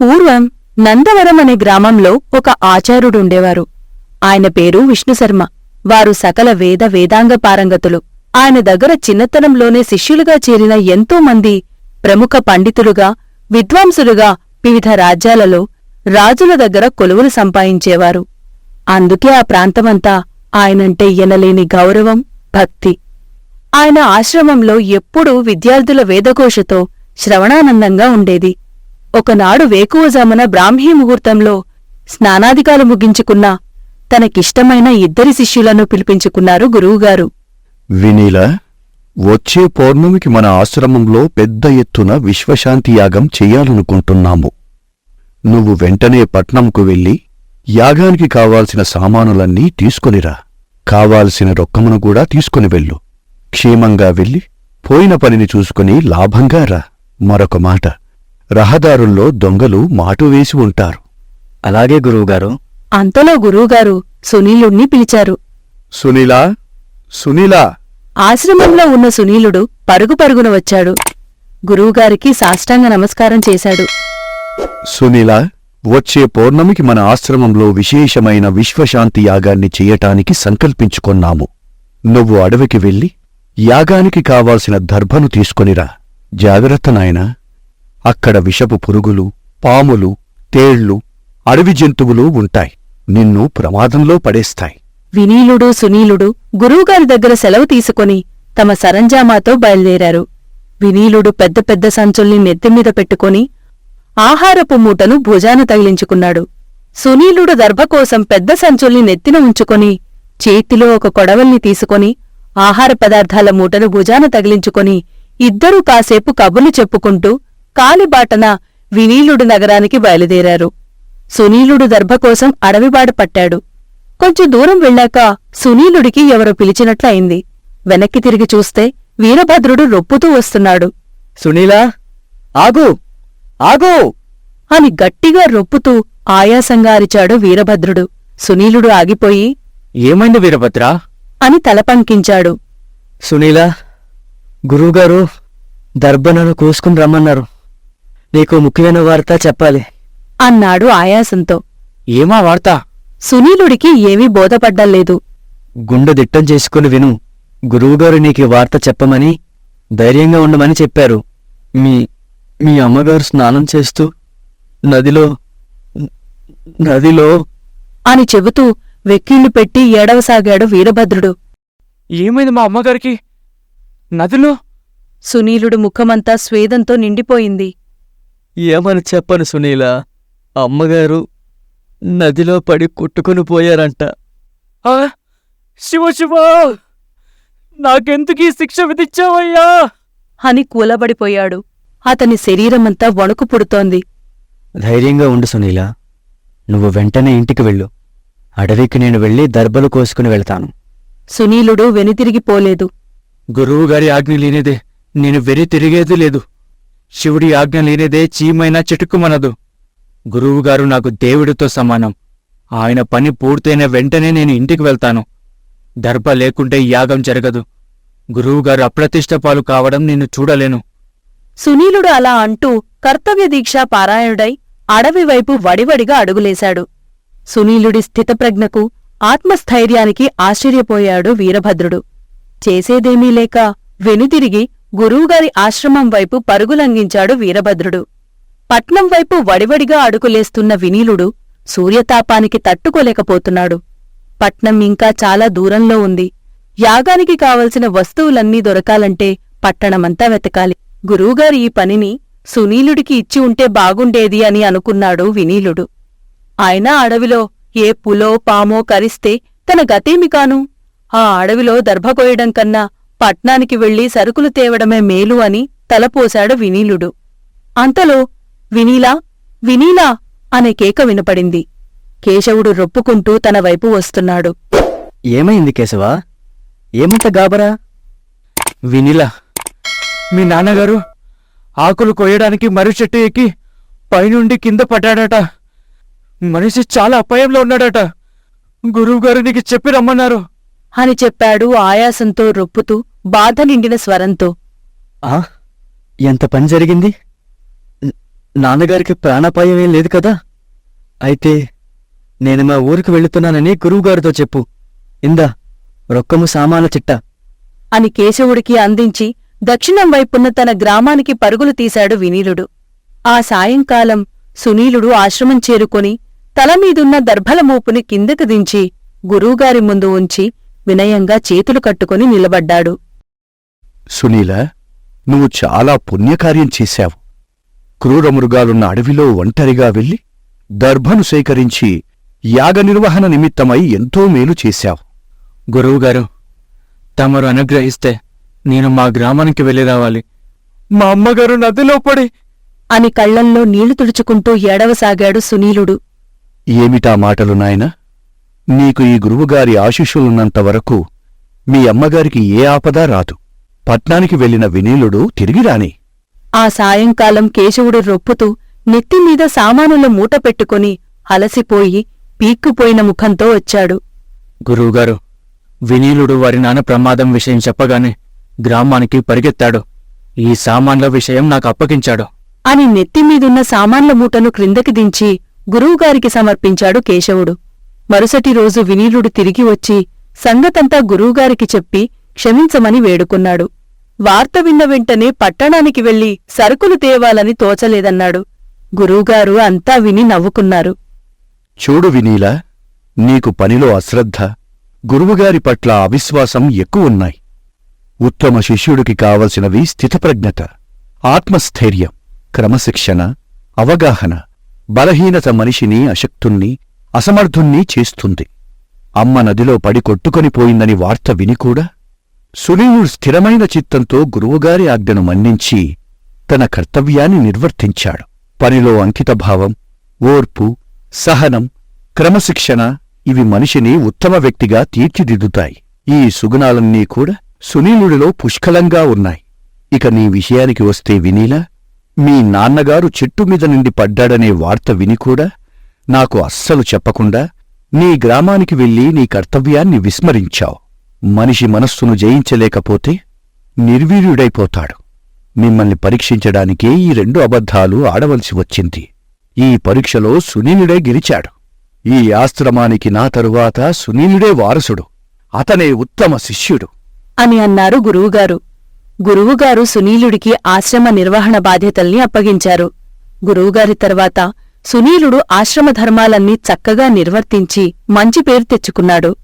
పూర్వం నందవరం అనే గ్రామంలో ఒక ఆచార్యుడుండేవారు. ఆయన పేరు విష్ణుశర్మ వారు సకల వేద వేదాంగ పారంగతులు. ఆయన దగ్గర చిన్నతనంలోనే శిష్యులుగా చేరిన ఎంతోమంది ప్రముఖ పండితులుగా విద్వాంసులుగా వివిధ రాజ్యాలలో రాజుల దగ్గర కొలువులు సంపాదించేవారు. అందుకే ఆ ప్రాంతమంతా ఆయనంటే ఎనలేని గౌరవం భక్తి. ఆయన ఆశ్రమంలో ఎప్పుడూ విద్యార్థుల వేదకోశతో శ్రవణానందంగా ఉండేది. ఒకనాడు వేకువజామున బ్రాహ్మీ ముహూర్తంలో స్నానాధికాలు ముగించుకున్న తనకిష్టమైన ఇద్దరి శిష్యులను పిలిపించుకున్నారు గురువుగారు. వినీల వచ్చే పౌర్ణమికి మన ఆశ్రమంలో పెద్ద ఎత్తున విశ్వశాంతి యాగం చెయ్యాలనుకుంటున్నాము నువ్వు వెంటనే పట్నంకు వెళ్ళి యాగానికి కావాల్సిన సామానులన్నీ తీసుకొనిరా. కావాల్సిన రొక్కమును కూడా తీసుకుని వెళ్ళు. క్షేమంగా వెళ్ళి పోయిన పనిని చూసుకుని లాభంగా రా. మరొక మాట. రహదారుల్లో దొంగలు మాటు వేసి ఉంటారు. అలాగే గురువుగారు. అంతలో గురువుగారు సునీలుణ్ణి పిలిచారు. సునీలా? సునీలా? ఆశ్రమంలో ఉన్న సునీలుడు పరుగు పరుగున వచ్చాడు. గురువుగారికి సాష్టాంగ నమస్కారం చేశాడు. సునీల వచ్చే పౌర్ణమికి మన ఆశ్రమంలో విశేషమైన విశ్వశాంతి యాగాన్ని చెయ్యటానికి సంకల్పించుకొన్నాము. నువ్వు అడవికి వెళ్ళి యాగానికి కావాల్సిన దర్భను తీసుకొనిరా. జాగ్రత్త నాయనా. అక్కడ విషపు పురుగులు పాములు తేళ్ళు అడవి జంతువులు ఉంటాయి. నిన్ను ప్రమాదంలో పడేస్తాయి. వినీలుడు సునీలుడు గురువుగారి దగ్గర సెలవు తీసుకుని తమ సరంజామాతో బయలుదేరారు. వినీలుడు పెద్ద పెద్ద సంచుల్ని నెత్తిమీద పెట్టుకుని ఆహారపు మూటను భుజాన తగిలించుకున్నాడు. సునీలుడు దర్భ కోసం పెద్ద సంచుల్ని నెత్తిన ఉంచుకొని చేతిలో ఒక కొడవల్ని తీసుకొని ఆహార పదార్థాల మూటను భుజాన తగిలించుకొని ఇద్దరూ కాసేపు కబుర్లు చెప్పుకుంటూ కాలిబాటన వినీలుడు నగరానికి బయలుదేరారు. సునీలుడు దర్భ కోసం అడవిబాట పట్టాడు. కొంచెం దూరం వెళ్ళాక సునీలుడికి ఎవరో పిలిచినట్లు అయింది. వెనక్కి తిరిగి చూస్తే వీరభద్రుడు రొప్పుతూ వస్తున్నాడు. సునీలా ఆగు ఆగు! అని గట్టిగా రొప్పుతూ ఆయాసంగా అరిచాడు వీరభద్రుడు. సునీలుడు ఆగిపోయి ఏమైంది వీరభద్ర? అని తలపంకించాడు సునీలా గురువుగారు దర్భనను కూసుకుని రమ్మన్నారు. నీకు ముఖ్యమైన వార్త చెప్పాలి. అన్నాడు ఆయాసంతో. ఏమా వార్త? సునీలుడికి ఏమీ బోధపడ్డలేదు గుండె దిట్టం చేసుకుని విను. గురువుగారు నీకు వార్త చెప్పమని ధైర్యంగా ఉండమని చెప్పారు. మీ మీ అమ్మగారు స్నానం చేస్తూ నదిలో నదిలో అని చెబుతూ వెక్కిళ్ళు పెట్టి ఏడవసాగాడు వీరభద్రుడు. ఏమైంది మా అమ్మగారికి? నదిలో? సునీలుడు ముఖమంతా స్వేదంతో నిండిపోయింది. ఏమని చెప్పను సునీల? అమ్మగారు నదిలో పడి కొట్టుకుని పోయారంట. ఆ, శివ శివ! నాకెందుకు ఈ శిక్ష విధించావయ్యా? అని కూలబడిపోయాడు. అతని శరీరమంతా వణుకు పుడుతోంది. ధైర్యంగా ఉండు సునీల. నువ్వు వెంటనే ఇంటికి వెళ్ళు. అడవికి నేను వెళ్ళి దర్బలు కోసుకుని వెళ్తాను. సునీలుడు వెనుతిరిగిపోలేదు. గురువుగారి ఆజ్ఞ లేనిదే నేను వెరి తిరిగేది లేదు. శివుడి ఆజ్ఞ లేనిదే చీమైనా చిటుకుమనదు. గురువుగారు నాకు దేవుడితో సమానం. ఆయన పని పూర్తయిన వెంటనే నేను ఇంటికి వెళ్తాను. దర్భ లేకుంటే యాగం జరగదు. గురువుగారు అప్రతిష్ట పాలు కావడం నేను చూడలేను. సునీలుడు అలా అంటూ కర్తవ్య దీక్ష పారాయణుడై అడవివైపు వడివడిగా అడుగులేశాడు. సునీలుడి స్థితప్రజ్ఞకు ఆత్మస్థైర్యానికి ఆశ్చర్యపోయాడు వీరభద్రుడు. చేసేదేమీ లేక వెనుతిరిగి గురువుగారి ఆశ్రమం వైపు పరుగులంగించాడు వీరభద్రుడు. పట్నం వైపు వడివడిగా అడుగులేస్తున్న వినీలుడు సూర్యతాపానికి తట్టుకోలేకపోతున్నాడు. పట్నం ఇంకా చాలా దూరంలో ఉంది. యాగానికి కావలసిన వస్తువులన్నీ దొరకాలంటే పట్టణమంతా వెతకాలి. గురువుగారు ఈ పనిని సునీలుడికి ఇచ్చి ఉంటే బాగుండేది అని అనుకున్నాడు వినీలుడు. అయినా అడవిలో ఏ పులో పామో కరిస్తే తన గతేమి కాను? ఆ అడవిలో దర్భకొయ్యడం కన్నా పట్నానికి వెళ్ళి సరుకులు తేవడమే మేలు అని తలపోశాడు వినీలుడు. అంతలో వినీలా వినీలా అనే కేక వినపడింది. కేశవుడు రొప్పుకుంటూ తన వైపు వస్తున్నాడు. ఏమైంది కేశవా? ఏమంత గాబరా? వినిలా మీ నాన్నగారు ఆకులు కొయ్యడానికి మర్రి చెట్టు ఎక్కి పైనుండి కింద పడ్డాడట. మనిషి చాలా అపాయంలో ఉన్నాడట. గురువుగారు నీకు చెప్పి రమ్మన్నారు. అని చెప్పాడు ఆయాసంతో రొప్పుతూ బాధ నిండిన స్వరంతో ఆ? ఎంత పని జరిగింది? న- నాన్నగారికి ప్రాణాపాయం ఏం లేదు కదా? అయితే నేను మా ఊరికి వెళుతున్నానని గురువుగారితో చెప్పు. ఇందా రొక్కము సామాన చిట్ట. అని కేశవుడికి అందించి దక్షిణం వైపున్న తన గ్రామానికి పరుగులు తీశాడు వినీలుడు. ఆ సాయంకాలం సునీలుడు ఆశ్రమం చేరుకొని తలమీదున్న దర్భల మోపుని కిందకు దించి గురువుగారి ముందు ఉంచి వినయంగా చేతులు కట్టుకుని నిలబడ్డాడు. సునీల నువ్వు చాలా పుణ్యకార్యం చేశావు. క్రూరమృగాలున్న అడవిలో ఒంటరిగా వెళ్ళి దర్భను సేకరించి యాగ నిర్వహణ నిమిత్తమై ఎంతో మేలు చేశావు. గురువుగారు తమరు అనుగ్రహిస్తే నేను మా గ్రామానికి వెళ్ళి రావాలి. మా అమ్మగారు నదిలో పడి అని కళ్ళల్లో నీళ్ళు తుడుచుకుంటూ ఏడవసాగాడు సునీలుడు. ఏమిటా మాటలు నాయనా? నీకు ఈ గురువుగారి ఆశీస్సులున్నంత వరకు మీ అమ్మగారికి ఏ ఆపదా రాదు. పట్నానికి వెళ్ళిన వినీలుడు తిరిగి రాని. ఆ సాయంకాలం కేశవుడు రొప్పుతూ నెత్తిమీద సామానుల మూట పెట్టుకుని అలసిపోయి పీక్కుపోయిన ముఖంతో వచ్చాడు. గురువుగారు వినీలుడు వారి నాన్న ప్రమాదం విషయం చెప్పగానే గ్రామానికి పరిగెత్తాడు. ఈ సామాన్ల విషయం నాకు అప్పగించాడు. అని నెత్తిమీదున్న సామాన్ల మూటను క్రిందకి దించి గురువుగారికి సమర్పించాడు కేశవుడు. మరుసటి రోజు వినీలుడు తిరిగి వచ్చి సంగతంతా గురువుగారికి చెప్పి క్షమించమని వేడుకున్నాడు. వార్త విన్న వెంటనే పట్టణానికి వెళ్ళి సరుకులు తేవాలని తోచలేదన్నాడు. గురువుగారు అంతా విని నవ్వుకున్నారు. చూడు వినీలా నీకు పనిలో అశ్రద్ధ గురువుగారి పట్ల అవిశ్వాసం ఎక్కువున్నాయి. ఉత్తమ శిష్యుడికి కావలసినవి స్థితప్రజ్ఞత ఆత్మస్థైర్యం క్రమశిక్షణ అవగాహన బలహీనత మనిషిని అశక్తుణ్ణి అసమర్థుణ్ణి చేస్తుంది. అమ్మ నదిలో పడి కొట్టుకొని పోయిందని వార్త విని కూడా సునీలుడు స్థిరమైన చిత్తంతో గురువుగారి ఆజ్ఞను మన్నించి తన కర్తవ్యాన్ని నిర్వర్తించాడు. పనిలో అంకితభావం ఓర్పు సహనం క్రమశిక్షణ ఇవి మనిషిని ఉత్తమ వ్యక్తిగా తీర్చిదిద్దుతాయి. ఈ సుగుణాలన్నీ కూడా సునీలుడిలో పుష్కలంగా ఉన్నాయి. ఇక నీ విషయానికి వస్తే వినీలా మీ నాన్నగారు చెట్టు మీద నుండి పడ్డాడనే వార్త విని కూడా నాకు అస్సలు చెప్పకుండా నీ గ్రామానికి వెళ్ళి నీ కర్తవ్యాన్ని విస్మరించావు. మనిషి మనస్సును జయించలేకపోతే నిర్వీర్యుడైపోతాడు. మిమ్మల్ని పరీక్షించడానికే ఈ రెండు అబద్ధాలు ఆడవలసి వచ్చింది. ఈ పరీక్షలో సునీలుడే గెలిచాడు. ఈ ఆశ్రమానికి నా తరువాత సునీలుడే వారసుడు. అతనే ఉత్తమ శిష్యుడు. అని అన్నారు గురువుగారు. గురువుగారు సునీలుడికి ఆశ్రమ నిర్వహణ బాధ్యతల్ని అప్పగించారు. గురువుగారి తర్వాత సునీలుడు ఆశ్రమ ధర్మాలన్నీ చక్కగా నిర్వర్తించి మంచి పేరు తెచ్చుకున్నాడు.